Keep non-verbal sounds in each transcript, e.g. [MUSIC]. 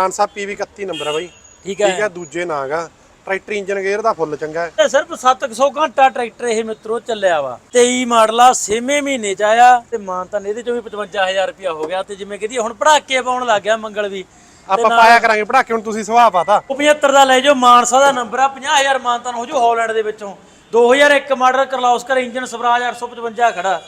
Mansa PV 31 number ਹੈ ਬਾਈ। ਠੀਕ ਠੀਕ ਹੈ ਹੈ ਦੂਜੇ ਨਾਂਗਾ ਟਰੈਕਟਰ ਇੰਜਨ ਗੇਅਰ ਦਾ ਫੁੱਲ ਚੰਗਾ ਹੈ। ਤੇ ਸਿਰਫ 700 ਘੰਟਾ ਟਰੈਕਟਰ ਇਹ ਮਿੱਤਰੋ ਚੱਲਿਆ ਵਾ। 23 ਮਾਡਲ ਆ 6ਵੇਂ ਮਹੀਨੇ ਚ ਆਇਆ ਤੇ ਮਾਨ ਤਾਂ ਇਹਦੇ ਚੋਂ ਵੀ 55000 ਰੁਪਇਆ ਹੋ ਗਿਆ ਤੇ ਜਿਵੇਂ ਕਹਦੀ ਹੁਣ ਪੜਾਕੇ ਪਾਉਣ ਲੱਗ ਗਿਆ ਮੰਗਲ ਵੀ। ਆਪਾਂ ਪਾਇਆ ਕਰਾਂਗੇ ਪੜਾਕੇ ਹੁਣ ਤੁਸੀਂ ਸੁਭਾਅ ਪਾਤਾ। ਉਹ 75 ਦਾ ਲੈ ਜਾਓ ਮਾਨਸਾ ਦਾ ਨੰਬਰ ਆ 50000 ਮਾਨਤਾਨ ਹੋ ਜਾਊ ਹਾਲੈਂਡ ਦੇ ਵਿੱਚੋਂ। 2001 ਮਾਡਲ ਕਰਲੌਸਕਰ ਇੰਜਨ ਸਵਰਾਜ 855 ਖੜਾ।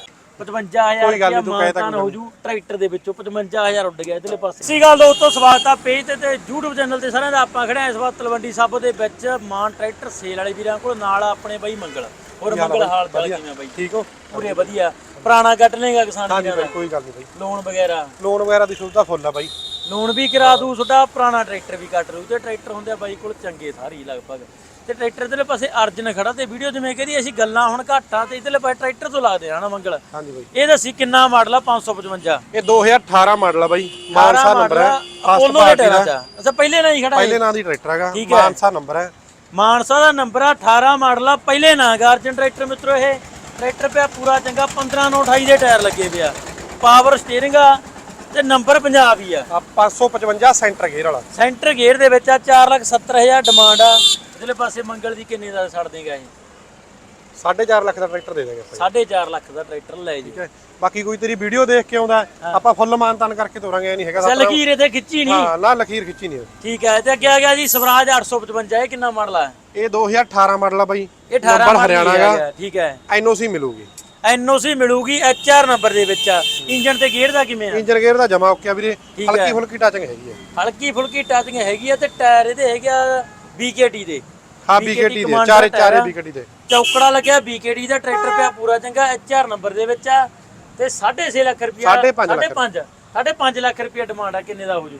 55000 ਕੋਈ ਗੱਲ ਨੀ, ਤੂੰ ਕਹਿ ਤਾਂ ਮਾਨਤਾਨ ਹੋ ਜੂ ਟਰੈਕਟਰ ਦੇ ਵਿੱਚੋਂ 55000 ਉੱਡ ਗਿਆ ਇਧਰਲੇ ਪਾਸੇ। ਸਹੀ ਗੱਲ ਦੋਸਤੋ ਸਵਾਗਤ ਆ ਪੇਜ ਤੇ ਤੇ YouTube ਚੈਨਲ ਤੇ ਸਾਰਿਆਂ ਦਾ ਆਪਾਂ ਖੜੇ ਆ ਇਸ ਵਾਰ ਤਲਵੰਡੀ ਸਾਬੋ ਦੇ ਵਿੱਚ ਮਾਨ ਟਰੈਕਟਰ ਸੇਲ ਵਾਲੇ ਵੀਰਾਂ ਕੋਲ ਨਾਲ ਆ ਆਪਣੇ ਬਾਈ ਮੰਗਲ। ਹੋਰ ਮੰਗਲ ਹਾਲ ਚਾਲ ਕਿਵੇਂ ਬਾਈ? ਠੀਕ ਹੋ? ਪੂਰੇ ਵਧੀਆ। ਪੁਰਾਣਾ ਕੱਟ ਲੇਗਾ ਕਿਸਾਨ ਹਾਂਜੀ ਵੀਰਾਂ ਬਾਈ ਦਾ ਕੋਈ ਗੱਲ ਨਹੀਂ ਬਾਈ। ਲੋਨ ਵਗੈਰਾ? ਲੋਨ ਵਗੈਰਾ ਦੀ ਸੁਵਿਧਾ ਫੁੱਲ ਆ ਬਾਈ। ਲੋਨ ਵੀ ਕਰਾ ਦੂ ਤੁਹਾਡਾ ਪੁਰਾਣਾ ਟਰੈਕਟਰ ਵੀ ਕੱਟ ਲੂ ਤੇ ਟਰੈਕਟਰ ਹੁੰਦੇ ਆ ਬਾਈ ਕੋਲ ਚੰਗੇ ਸਾਰੀ ਲਗਭਗ। ਤੇ ਟਰੈਕਟਰ ਦੇ ਪਾਸੇ ਅਰਜਨ ਖੜਾ ਤੇ ਵੀਡੀਓ ਜਿਵੇਂ ਕਹਦੀ ਅਸੀਂ ਗੱਲਾਂ ਹੁਣ ਘੱਟ ਆ ਤੇ ਇਧਰਲੇ ਪਾਸੇ ਟਰੈਕਟਰ ਤੋਂ ਲਾ ਦੇਣਾ ਮੰਗਲ? ਹਾਂਜੀ ਬਾਈ। ਇਹ ਦੱਸੀ ਕਿੰਨਾ ਮਾਡਲ ਆ? 555 ਇਹ 2018 ਮਾਡਲ ਆ ਬਾਈ। ਮਾਨਸਾ ਨੰਬਰ ਹੈ। ਦੇ ਦਾ ਅੱਛਾ ਪਹਿਲੇ ਨਾਲ ਹੀ ਖੜਾ ਪਹਿਲੇ ਨਾਂ ਦੀ ਟਰੈਕਟਰ ਹੈਗਾ। ਠੀਕ ਹੈ। ਮਾਨਸਾ ਨੰਬਰ ਹੈ। ਮਾਨਸਾ ਦਾ ਨੰਬਰ ਆ 18 ਮਾਡਲ ਆ। ਪਹਿਲੇ ਨਾਂ ਗਾ ਅਰਜਨ ਟਰੈਕਟਰ ਮਿੱਤਰੋ ਇਹ। ਟਰੈਕਟਰ ਪਿਆ ਪੂਰਾ ਚੰਗਾ 15 ਨੌ 28 ਦੇ ਟਾਇਰ ਲੱਗੇ ਪਿਆ। ਪਾਵਰ ਆ ਤੇ ਨੰਬਰ ਪੰਜਾਬ ਹੀ ਆ। ਆ 555 ਸੈਂਟਰ ਗੇਅਰ ਵਾਲਾ। ਸੈਂਟਰ ਗੇਅਰ ਦੇ ਵਿੱਚ ਆ 470000 ਡਿਮਾਂਡ ਆ। ਇਧਰਲੇ ਪਾਸੇ ਮੰਗਲ ਦੀ ਕਿੰਨੇ ਦਾ ਛੱਡ ਦੇਗਾ ਇਹ? 4.5 ਲੱਖ ਦਾ ਟਰੈਕਟਰ ਦੇ ਦੇਗੇ ਆਪਾਂ 4.5 ਲੱਖ ਦਾ ਟਰੈਕਟਰ ਲੈ ਜੀ। ਠੀਕ ਹੈ। ਬਾਕੀ ਕੋਈ ਤੇਰੀ ਵੀਡੀਓ ਦੇਖ ਕੇ ਆਉਂਦਾ ਆਪਾਂ ਫੁੱਲ ਮਾਨਤਾਨ ਕਰਕੇ ਤੋਰਾਂਗੇ ਇਹ ਨਹੀਂ ਹੈਗਾ ਸਾਡਾ ਗੀਰੇ ਤੇ ਖਿੱਚੀ ਨਹੀਂ? ਹਾਂ ਨਾ ਲਖੀਰ ਖਿੱਚੀ ਨਹੀਂ। ਠੀਕ ਹੈ ਤੇ ਅੱਗੇ ਆ ਗਿਆ ਜੀ ਸਵਰਾਜ 855 ਇਹ ਕਿੰਨਾ ਮਾਡਲ ਆ? ਇਹ 2018 ਮਾਡਲ ਆ ਬਾਈ ਇਹ 18 ਨੰਬਰ ਮਾਡਲ ਹਰਿਆਣਾ ਦਾ। ਠੀਕ ਹੈ। ਐਨਓਸੀ ਮਿਲੂਗੀ। ਐਨਓਸੀ ਮਿਲੂਗੀ ਐਚਆਰ ਨੰਬਰ ਦੇ ਵਿੱਚ ਆ। ਇੰਜਨ ਤੇ ਗੇਅਰ ਦਾ ਕਿਵੇਂ ਆ? ਇੰਜਨ ਗੇਅਰ ਦਾ ਜਮਾ ਓਕੇ ਆ ਵੀਰੇ। ਹਲਕੀ ਫੁਲਕੀ ਟਾਚਿੰਗ ਹੈਗੀ ਹੈ ਹਲਕੀ ਫੁਲਕੀ ਟਾਚਿੰਗ ਹੈਗੀ ਆ ਤੇ ਟਾਇਰ ਇਹਦੇ ਹੈਗੇ BKT ਦੇ। ਹਾਂ ਬੀਕੇਟੀ ਦੇ ਚਾਰੇ ਚਾਰੇ। ਬੀਕੇਟੀ ਦੇ। ਚੌਕੜਾ ਲੱਗਿਆ BKT ਦਾ ਟਰੈਕਟਰ ਪਿਆ ਪੂਰਾ ਚੰਗਾ ਐਚਆਰ ਨੰਬਰ ਦੇ ਵਿੱਚ ਆ। ਤੇ 6.5 ਲੱਖ ਰੁਪਿਆ ਸਾਢੇ ਪੰਜ ਲੱਖ। 5.5 5.5 ਲੱਖ ਰੁਪਿਆ ਡਿਮਾਂਡ ਆ ਕਿੰਨੇ ਦਾ ਹੋ ਜੂ?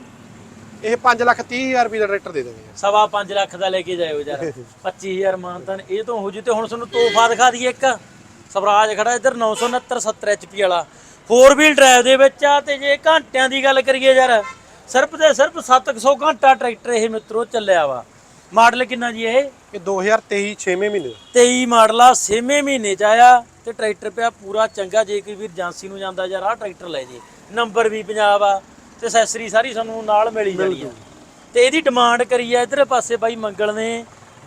ਇਹ 5 ਲੱਖ 30 ਹਜ਼ਾਰ ਰੁਪਏ ਦਾ ਟਰੈਕਟਰ ਦੇ ਦੇਣਗੇ ਸਵਾ 5 ਲੱਖ ਦਾ ਲੈ ਕੇ ਜਾਇਓ ਯਾਰ। [LAUGHS] 25000 ਮਾਨਤਨ ਇਹ ਤੋਂ ਹੋ ਜੂ। ਤੇ ਹੁਣ ਤੁਹਾਨੂੰ ਤੋਹਫਾ ਦਿਖਾ ਦਈਏ ਇੱਕ। ਸਵਰਾਜ ਖੜਾ ਇੱਧਰ 969 70 HP ਵਾਲਾ। 4 ਵੀਲ ਡਰਾਈਵ ਦੇ ਵਿੱਚ ਆ ਤੇ ਜੇ ਘੰਟਿਆਂ ਦੀ ਗੱਲ ਕਰੀਏ ਯਾਰ ਸਿਰਫ ਤੇ ਸਿਰਫ 700 ਘੰਟਾ ਟਰੈਕਟਰ ਇਹ ਮਿੱਤਰੋ ਚੱਲਿਆ ਵਾ। ਮਾਡਲ ਕਿੰਨਾ ਜੀ ਇਹ? ਇਹ 2023 6ਵੇਂ ਮਹੀਨੇ 23 ਮਾਡਲ ਆ 6ਵੇਂ ਮਹੀਨੇ ਚ ਆਇਆ ਤੇ ਟਰੈਕਟਰ ਪਿਆ ਪੂਰਾ ਚੰਗਾ ਜੇ ਕੋਈ ਵੀਰ ਏਜੰਸੀ ਨੂੰ ਜਾਂਦਾ ਯਾਰ ਆਹ ਟਰੈਕਟਰ ਲੈ ਜੇ। ਨੰਬਰ ਵੀ ਪੰਜਾਬ ਆ ਤੇ ਅਸੈਸਰੀ ਸਾਰੀ ਸਾਨੂੰ ਨਾਲ ਮਿਲ ਜਾਣੀ ਆ। ਤੇ ਇਹਦੀ ਡਿਮਾਂਡ ਕਰੀ ਆ ਇਧਰਲੇ ਪਾਸੇ ਬਾਈ ਮੰਗਲ ਨੇ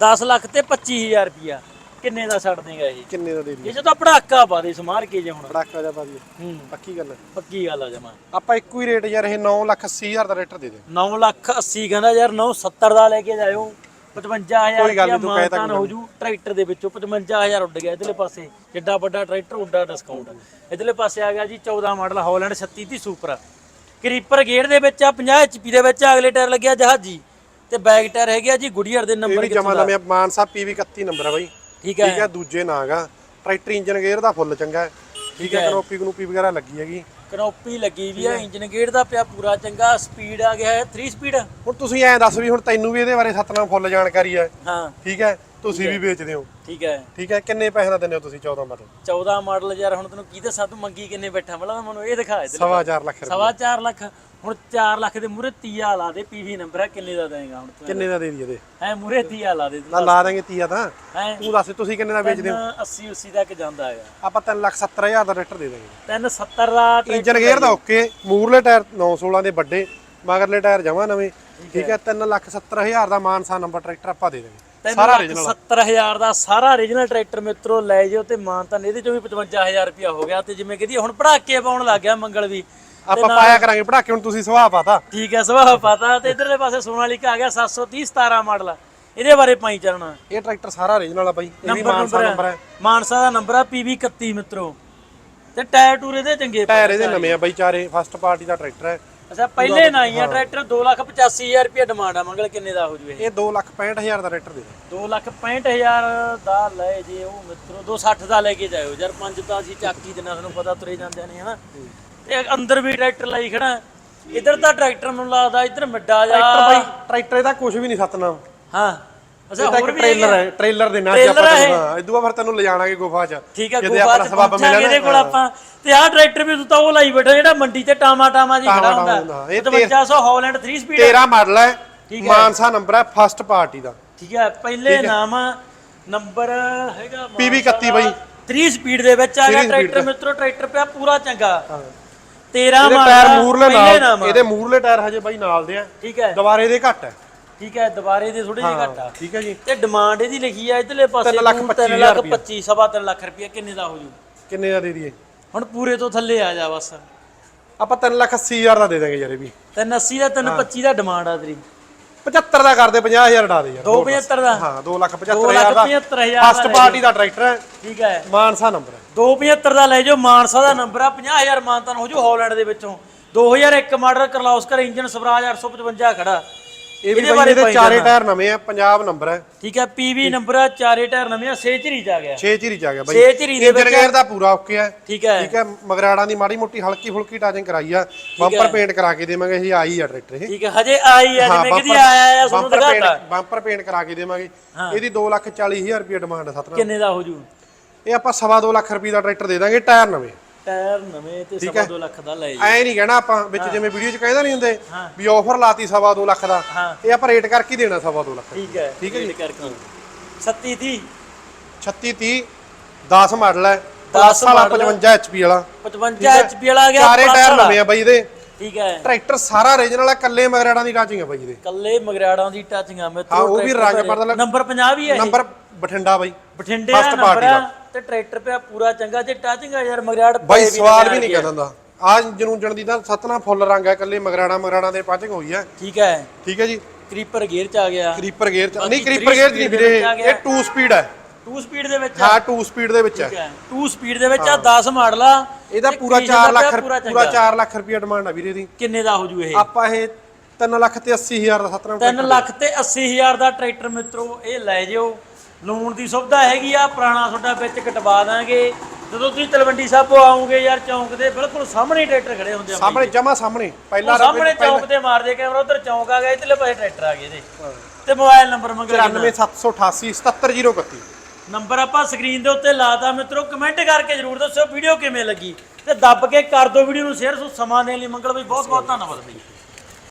10 ਲੱਖ ਤੇ 25000 ਰੁਪਿਆ ਕਿੰਨੇ ਦਾ ਛੱਡ ਦੇਗਾ ਇਹ? ਕਿੰਨੇ ਦਾ ਦੇ ਦਈਏ? ਇਹ ਤਾਂ ਪੜਾਕਾ ਪਾ ਦੇ ਸਮਾਰ ਕੇ ਜੇ ਹੁਣ। ਪੜਾਕਾ ਜਾ ਪਾ ਹੂੰ। ਪੱਕੀ ਗੱਲ ਪੱਕੀ ਗੱਲ ਆ ਜਮਾ। ਆਪਾਂ ਇੱਕੋ ਹੀ ਰੇਟ ਯਾਰ ਇਹ 9 ਲੱਖ 80 ਹਜ਼ਾਰ ਦਾ ਟਰੈਕਟਰ ਦੇ ਦੇ। 9 ਲੱਖ 80 ਕਹਿੰਦਾ ਯਾਰ 9 70 ਦਾ ਲੈ ਕੇ ਜਾਇਓ। 55000 ਕੋਈ ਗੱਲ ਨੀ, ਰੁਪਿਆ ਤੂੰ ਕਹਿ ਤਾਂ ਮਾਨਤਾਨ ਹੋ ਜੂ ਟਰੈਕਟਰ ਦੇ ਵਿੱਚੋਂ 55000 ਉੱਡ ਗਿਆ ਇਧਰਲੇ ਪਾਸੇ ਜਿੱਡਾ ਵੱਡਾ ਟਰੈਕਟਰ ਉੱਡਾ ਡਿਸਕਾਊਂਟ ਇਧਰਲੇ ਪਾਸੇ ਆ ਗਿਆ ਜੀ 14 ਮਾਡਲ ਹਾਲੈਂਡ 36 ਦੀ ਸੁਪਰ। ਕਰੀਪਰ ਗੇਅਰ ਦੇ ਵਿੱਚ ਆ 50 HP ਦੇ ਵਿੱਚ ਆ, ਅਗਲੇ ਟਾਇਰ ਲੱਗਿਆ ਜਹਾਜੀ। ਤੇ ਬੈਕ ਟਾਇਰ ਹੈਗੇ ਆ ਜੀ ਗੁਡੀਅਰ ਦੇ ਇਹ ਨੰਬਰ ਵੀ ਜਮਾ ਨਵੇਂ ਮਾਨਸਾ ਪੀਵੀ 31 ਨੰਬਰ ਹੈ ਬਾਈ। ਠੀਕ ਹੈ। ਠੀਕ ਹੈ ਦੂਜੇ ਨਾਂਗਾ ਟਰੈਕਟਰ ਇੰਜਨ ਗੇਅਰ ਦਾ ਫੁੱਲ ਚੰਗਾ ਹੈ। ਠੀਕ ਹੈ। ਕਨੋਪੀ ਕਨੂਪੀ ਵਗੈਰਾ ਲੱਗੀ ਹੈਗੀ। ਕਨੋਪੀ ਲੱਗੀ ਵੀ ਆ ਇੰਜਨ ਗੇਅਰ ਦਾ ਪਿਆ ਪੂਰਾ ਚੰਗਾ ਸਪੀਡ ਆ ਗਿਆ ਹੈ 3 ਸਪੀਡ ਹੁਣ ਤੁਸੀਂ ਐਂ ਦੱਸ ਵੀ ਹੁਣ ਤੈਨੂੰ ਵੀ ਇਹਦੇ ਬਾਰੇ ਸਤਨਾਮ ਫੁੱਲ ਜਾਣਕਾਰੀ ਹੈ। ਹਾਂ। ਠੀਕ ਹੈ। ਤੁਸੀਂ ਵੀ ਵੇਚਦੇ ਹੋ। ਠੀਕ ਹੈ। ਠੀਕ ਹੈ ਕਿੰਨੇ ਪੈਸੇ ਦਾ ਦਿੰਦੇ ਹੋ ਤੁਸੀਂ 14 ਮਾਡਲ? 14 ਮਾਡਲ ਯਾਰ ਹੁਣ ਤੈਨੂੰ ਕੀ ਦੱਸਾਂ ਤੂੰ ਮੰਗੀ ਕਿੰਨੇ ਬੈਠਾ ਮਤਲਬ ਮੈਨੂੰ ਇਹ ਦਿਖਾ ਇਧਰ ਸਵਾ ਚਾਰ ਲੱਖ ਰੁਪਏ। ਸਵਾ 4 ਲੱਖ। ਹੁਣ 4 ਲੱਖ ਦੇ ਮੂਰੇ ਤੀਆ ਲਾ ਦੇ ਪੀਵੀ ਨੰਬਰ ਹੈ ਕਿੰਨੇ ਦਾ ਦੇਗਾ ਹੁਣ ਤੂੰ? ਕਿੰਨੇ ਦਾ ਦੇ ਦਈਏ ਇਹਦੇ ਹੈ ਮੂਰੇ ਤੀਆ ਲਾ ਦੇ ਨਾ ਲਾ ਦਾਂਗੇ ਤੀਆ ਤਾਂ। ਹੈ। ਤੂੰ ਦੱਸ ਤੁਸੀਂ ਕਿੰਨੇ ਦਾ ਵੇਚਦੇ ਹੋ? 80 80 ਤੱਕ ਜਾਂਦਾ ਹੈਗਾ। ਆਪਾਂ 3 ਲੱਖ 70 ਹਜ਼ਾਰ ਦਾ ਟਰੈਕਟਰ ਦੇ ਦਾਂਗੇ 370 ਦਾ ਇੰਜਨ ਗੇਅਰ ਦਾ ਓਕੇ ਮੂਰਲੇ ਟਾਇਰ 916 ਦੇ ਵੱਡੇ ਮਗਰਲੇ ਟਾਇਰ ਜਮਾ ਨਵੇਂ। ਠੀਕ ਹੈ। 3 ਲੱਖ 70 ਹਜ਼ਾਰ ਦਾ ਮਾਨਸਾ ਨੰਬਰ ਟਰੈਕਟਰ ਆਪਾਂ ਦੇ ਦਾਂਗੇ ਸਾਰਾ original 70000 ਦਾ ਸਾਰਾ origignal ਟਰੈਕਟਰ ਮਿੱਤਰੋ ਲੈ ਜਿਓ ਤੇ ਮਾਨ ਤਾਂ ਇਹਦੇ ਚੋਂ ਵੀ 55000 ਰੁਪਇਆ ਹੋ ਗਿਆ ਤੇ ਜਿਵੇਂ ਕਹਦੀ ਹੁਣ ਪੜਾਕੇ ਪਾਉਣ ਲੱਗ ਗਿਆ ਮੰਗਲ ਵੀ। ਆਪਾਂ ਪਾਇਆ ਕਰਾਂਗੇ ਪੜਾਕੇ ਹੁਣ ਤੁਸੀਂ ਸੁਭਾਅ ਪਾਤਾ। ਠੀਕ ਹੈ ਸੁਭਾਅ ਪਤਾ ਤੇ ਇਧਰਲੇ ਪਾਸੇ ਸੋਨਾਲੀਕਾ ਆ ਗਿਆ 730 17 ਮਾਡਲ ਇਹਦੇ ਬਾਰੇ ਪਾਈ ਚੱਲਣਾ ਇਹ ਟਰੈਕਟਰ ਸਾਰਾ origignal ਆ ਬਾਈ ਇਹ ਵੀ ਮਾਨਸਾ ਨੰਬਰ ਹੈ ਮਾਨਸਾ ਦਾ ਨੰਬਰ ਆ PV 31 ਮਿੱਤਰੋ। ਤੇ ਟਾਇਰ ਟੂਰ ਇਹਦੇ ਚੰਗੇ। ਟਾਇਰ ਇਹਦੇ ਨਵੇਂ ਆ ਬਾਈ ਚਾਰੇ ਫਸਟ ਪਾਰਟੀ ਦਾ ਟਰੈਕਟਰ ਹੈ ਅੱਛਾ ਪਹਿਲੇ ਨਾ ਹੀ। ਆ ਟਰੈਕਟਰ 285000 ਰੁਪਏ ਡਿਮਾਂਡ ਆ ਮੰਗਲ ਕਿੰਨੇ ਦਾ ਹੋ ਜੂ ਇਹ? ਇਹ 2 ਲੱਖ 65 ਹਜ਼ਾਰ ਦਾ ਟਰੈਕਟਰ ਦੇ ਦੇ। 265000 ਦਾ ਲੈ ਜੇ ਉਹ ਮਿੱਤਰੋ 260 ਦਾ ਲੈ ਕੇ ਜਾਇਓ। ਯਾਰ ਪੰਜ ਤਾਂ ਅਸੀਂ ਚੱਕ ਹੀ ਦੇਣਾ ਤੁਹਾਨੂੰ ਪਤਾ ਤੁਰੇ ਜਾਂਦੇ ਨੇ ਹਨਾ? ਤੇ ਅੰਦਰ ਵੀ ਟਰੈਕਟਰ ਲਈ ਖੜਾ। ਇਧਰ ਤਾਂ ਟਰੈਕਟਰ ਮੈਨੂੰ ਲੱਗਦਾ ਇਧਰ ਮਿੱਡਾ ਜਾ ਟਰੈਕਟਰ ਬਾਈ ਟਰੈਕਟਰ ਇਹਦਾ ਕੁਝ ਵੀ ਨਹੀਂ ਸਤਨਾਮ ਹਾਂ। ਅੱਛਾ ਹੋਰ ਵੀ ਟ੍ਰੇਲਰ ਹੈ ਟ੍ਰੇਲਰ ਦੇ ਨਾਲ ਆਪਾਂ ਹੈ। ਹਾਂ ਇਦੋਂ ਫਿਰ ਤੈਨੂੰ ਲਿਜਾਣਾਗੇ ਗੁਫਾ 'ਚ ਠੀਕ ਗੋਬਾ ਆਪਣਾ ਚ ਸਬੱਬ ਮਿਲਿਆ ਇਹਦੇ ਕੋਲ ਆਪਾਂ ਤੇ ਆਹ ਟਰੈਕਟਰ ਵੀ ਤੂੰ ਤਾਂ ਉਹ ਲਾਈ ਬੈਠਾ ਜਿਹੜਾ ਮੰਡੀ ਤੇ ਟਾਮਾ ਟਾਮਾ ਜੀ ਖੜਾ ਹੁੰਦਾ ਟਾਮਾ ਹੁੰਦਾ। ਇਹ 5500 ਹਾਲੈਂਡ 3 ਸਪੀਡ 13 ਮਾਡਲ ਹੈ ਹੈ। ਮਾਨਸਾ ਨੰਬਰ ਹੈ ਫਸਟ ਪਾਰਟੀ ਦਾ ਠੀਕ ਹੈ ਪਹਿਲੇ ਨਾਮ ਨੰਬਰ ਹੈਗਾ PV 31 ਬਾਈ। 3 ਸਪੀਡ ਦੇ ਵਿੱਚ ਆ ਗਿਆ ਟਰੈਕਟਰ। ਮਿੱਤਰੋ ਟਰੈਕਟਰ ਪਿਆ ਪੂਰਾ ਚੰਗਾ 13 ਇਹਦੇ ਮਾਡਲ ਟਾਇਰ ਆ, ਮੂਰਲੇ ਨਾਲ। ਇਹਦੇ ਮੂਰਲੇ ਟਾਇਰ ਹਜੇ ਬਾਈ ਨਾਲ ਦੇ ਆ ਠੀਕ ਹੈ ਦੁਬਾਰੇ ਦੇ ਘੱਟ ਹੈ ਠੀਕ ਹੈ ਦੁਬਾਰੇ ਦੇ ਥੋੜੀ ਜਿਹੀ ਘੱਟ ਠੀਕ ਹੈ ਜੀ। ਤੇ ਡਿਮਾਂਡ ਇਹਦੀ ਲਿਖੀ ਆ ਇਧਰਲੇ ਪਾਸੇ ਤਿੰਨ ਲੱਖ ਤੂੰ ਪੱਚੀ ਤਿੰਨ ਹਜ਼ਾਰ ਲੱਖ ਰੁਪਈਆ। 25 ਸਵਾ ਤਿੰਨ ਲੱਖ ਰੁਪਏ ਕਿੰਨੇ ਦਾ ਹੋ ਜੂ? ਕਿੰਨੇ ਦਾ ਦੇ ਦਈਏ? ਹੁਣ ਪੂਰੇ ਤੋਂ ਥੱਲੇ ਆ ਜਾ ਬਸ। ਆਪਾਂ 3 ਲੱਖ 80 ਹਜ਼ਾਰ ਦਾ ਦੇ ਦਾਂਗੇ ਯਾਰ ਇਹ ਵੀ। ਤਿੰਨ 80 ਦਾ ਤਿੰਨ 25 ਦਾ ਡਿਮਾਂਡ ਆ ਤੇਰੀ। 75 ਦਾ ਕਰਦੇ 50000 ਡਾ ਦੇ ਯਾਰ 275 ਦਾ ਹਾਂ 2 ਲੱਖ ਦੋ 75 ਲੱਖ ਹਜ਼ਾਰ ਦਾ। 75 ਹਜ਼ਾਰ ਫਸਟ ਪਾਰਟੀ ਦਾ ਟਰੈਕਟਰ ਹੈ। ਠੀਕ ਹੈ। ਮਾਨਸਾ ਨੰਬਰ ਹੈ। 275 ਦਾ ਲੈ ਜਾਓ ਮਾਨਸਾ ਦਾ ਨੰਬਰ ਆ 50000 ਮਾਨਤਨ ਹੋ ਜੂ ਹਾਲੈਂਡ ਦੇ ਵਿੱਚੋਂ। 2001 ਮਾਡਲ ਕਰਲੌਸਕਰ ਇੰਜਨ ਸਵਰਾਜ 855 ਖੜਾ। ਇਹ ਵੀ ਇਹਦੇ ਬਾਈ ਇਹਦੇ ਚਾਰੇ। ਟਾਇਰ ਨਵੇਂ ਆ ਪੰਜਾਬ ਨੰਬਰ ਹੈ। ਠੀਕ ਹੈ ਪੀਵੀ ਨੰਬਰ ਆ ਚਾਰੇ ਟਾਇਰ ਨਵੇਂ ਆ ਸੇਚਰੀ ਚ ਆ ਗਿਆ। 6 ਝਿਰੀ ਚ ਆ ਗਿਆ ਬਾਈ। ਛੇ ਝਿਰੀ ਦੇ ਵਿੱਚ- ਗੇਅਰ ਦਾ ਪੂਰਾ ਓਕੇ ਹੈ ਠੀਕ ਹੈ। ਠੀਕ ਹੈ ਮਗਰਾੜਾਂ ਦੀ ਮਾੜੀ ਮੋਟੀ ਹਲਕੀ ਫੁਲਕੀ ਟਾਚਿੰਗ ਕਰਾਈ ਆ। ਬੰਪਰ ਪੇਂਟ ਕਰਾ ਕੇ ਦੇਵਾਂਗੇ ਇਹ ਆਈ ਆ ਟਰੈਕਟਰ ਇਹ। ਠੀਕ ਹੈ ਹਜੇ ਆਈ ਆ ਜਿਵੇਂ ਕਿਦੀ ਆਇਆ ਆ ਤੁਹਾਨੂੰ ਦਿਖਾਤਾ। ਬੰਪਰ ਪੇਂਟ ਕਰਾ ਕੇ ਦੇਵਾਂਗੇ। ਇਹਦੀ 2 ਲੱਖ 40 ਹਜ਼ਾਰ ਰੁਪਏ ਡਿਮਾਂਡ ਹੈ ਸਤਨਾ ਕਿੰਨੇ ਦਾ। ਹੋ ਜੂ? ਇਹ ਆਪਾਂ ਸਵਾ 2 ਲੱਖ ਰੁਪਏ ਦਾ ਟਰੈਕਟਰ ਦੇ ਦਾਂਗੇ ਟਾਇਰ ਨਵੇਂ। ਟਾਇਰ ਨਵੇਂ ਤੇ ਸਵਾ 2 ਲੱਖ ਦਾ ਲੈ ਜੀ। ਐ ਨਹੀਂ ਕਹਿਣਾ ਆਪਾਂ ਵਿੱਚ ਜਿਵੇਂ ਵੀਡੀਓ 'ਚ ਕਹਿੰਦਾ ਨਹੀਂ ਹੁੰਦੇ ਹਾਂ। ਵੀ ਆਫਰ ਲਾਤੀ ਸਵਾ 2 ਲੱਖ ਦਾ। ਹਾਂ। ਇਹ ਆਪਾਂ ਰੇਟ ਕਰਕੇ ਹੀ ਦੇਣਾ ਸਵਾ 2 ਲੱਖ ਠੀਕ ਹੈ ਠੀਕ ਹੈ ਜੀ। ਕਰਕੇ। 37 ਦੀ 36 30 10 ਮਾਡਲ ਹੈ। 10 10 ਵਾਲਾ model 55 HP ਵਾਲਾ। 55 HP ਵਾਲਾ ਆ ਗਿਆ ਚਾਰੇ plus ਟਾਇਰ ਵਾਲਾ। ਨਵੇਂ ਆ ਬਾਈ ਇਹਦੇ। ਠੀਕ ਹੈ। ਟਰੈਕਟਰ ਸਾਰਾ ਓਰੀਜਨਲ ਆ ਕੱਲੇ ਮਗਰਾੜਾਂ ਦੀ ਟਾਚਿੰਗ ਆ ਬਾਈ ਇਹਦੇ। ਕੱਲੇ ਮਗਰਾੜਾਂ ਦੀ ਟੱਚਿੰਗ ਆ ਮੇਰੇ ਹਾਂ, ਉਹ ਵੀ ਰੰਗ ਪਰਦਾ ਲੱਗ- ਨੰਬਰ 50 ਵੀ ਹੈ ਇਹ। ਨੰਬਰ ਬਠਿੰਡਾ ਬਾਈ। ਬਠਿੰਡੇ ਦਾ first ਨੰਬਰ ਆ। ਦਾ। ਤੇ ਟਰੈਕਟਰ ਪਿਆ ਪੂਰਾ ਚੰਗਾ ਤੇ ਟੱਚਿੰਗ ਆ ਯਾਰ ਮਗਰਾੜ ਬਾਈ ਸਵਾਲ ਵੀ ਨਹੀਂ ਹੁੰਦਾ ਆ ਜਨੂਜਣ ਦੀ ਤਾਂ ਸਤਨਾ ਫੁੱਲ ਰੰਗ ਹੈ ਕੱਲੇ ਮਗਰਾੜਾਂ ਮਗਰਾੜਾਂ ਦੇ ਪਾਚਿੰਗ ਹੋਈ ਹੈ ਠੀਕ ਹੈ। ਠੀਕ ਹੈ ਜੀ। ਕ੍ਰੀਪਰ ਗੇਅਰ ਚ ਆ ਗਿਆ। ਕ੍ਰੀਪਰ ਗੇਅਰ ਚ ਨਹੀਂ ਕ੍ਰੀਪਰ ਗੇਅਰ ਚ ਨਹੀਂ ਵੀਰੇ। ਇਹ 2 ਸਪੀਡ ਹੈ 2 ਸਪੀਡ ਦੇ ਵਿੱਚ ਹਾਂ 2 ਸਪੀਡ ਦੇ ਵਿੱਚ ਹੈ ਠੀਕ ਹੈ। 2 ਸਪੀਡ ਦੇ ਵਿੱਚ ਆ 10 ਮਾਡਲ ਆ। ਇਹਦਾ ਪੂਰਾ condition 4 ਦਾ ਲੱਖ ਪੂਰਾ ਚੰਗਾ। 4 ਲੱਖ ਰੁਪਏ ਡਿਮਾਂਡ ਆ ਵੀਰੇ ਦੀ। ਕਿੰਨੇ ਦਾ ਹੋ ਜੂ ਇਹ? ਆਪਾਂ ਇਹ 3 ਲੱਖ ਤੇ 80 ਹਜ਼ਾਰ ਦਾ ਸਤਨਾ 3 ਲੱਖ ਤੇ 80 ਹਜ਼ਾਰ ਦਾ ਟਰੈਕਟਰ ਮਿੱਤਰੋ ਇਹ ਲੈ ਜਿਓ। ਲੋਨ ਦੀ ਸੁਵਿਧਾ ਹੈਗੀ ਆ ਪੁਰਾਣਾ ਤੁਹਾਡਾ ਵਿੱਚ ਕਟਵਾ ਦਾਂਗੇ। ਜਦੋਂ ਤੁਸੀਂ ਤਲਵੰਡੀ ਸਾਬੋ ਆਓਗੇ ਯਾਰ ਚੌਂਕ ਦੇ ਬਿਲਕੁਲ ਸਾਹਮਣੇ ਹੀ ਟਰੈਕਟਰ ਖੜੇ ਹੁੰਦੇ ਆ ਬਾਈ। ਸਾਹਮਣੇ ਜਮਾ ਸਾਹਮਣੇ ਉਹ ਪਹਿਲਾ ਸਾਹਮਣੇ ਚੌਂਕ ਤੇ ਮਾਰਦੇ ਕੈਮਰਾ ਉਧਰ ਚੌਂਕ ਆ ਗਿਆ ਇਧਰਲੇ ਪਾਸੇ ਟਰੈਕਟਰ ਆ ਗਏ ਇਹਦੇ। ਤੇ ਮੋਬਾਈਲ ਨੰਬਰ ਮੰਗਿਆ 94788 77031 ਨੰਬਰ ਆਪਾਂ ਸਕਰੀਨ ਦੇ ਉੱਤੇ ਲਾਤਾ ਮਿੱਤਰੋ ਕਮੈਂਟ ਕਰਕੇ ਜਰੂਰ ਦੱਸਿਓ ਵੀਡੀਓ ਕਿਵੇਂ ਲੱਗੀ। ਤੇ ਦੱਬ ਕੇ ਕਰ ਦਿਓ ਵੀਡੀਓ ਨੂੰ ਸ਼ੇਅਰ ਸੋ ਸਮਾਂ ਦੇਣ ਲਈ ਮੰਗਲ ਬਈ ਬਹੁਤ ਬਹੁਤ ਧੰਨਵਾਦ ਬਈ।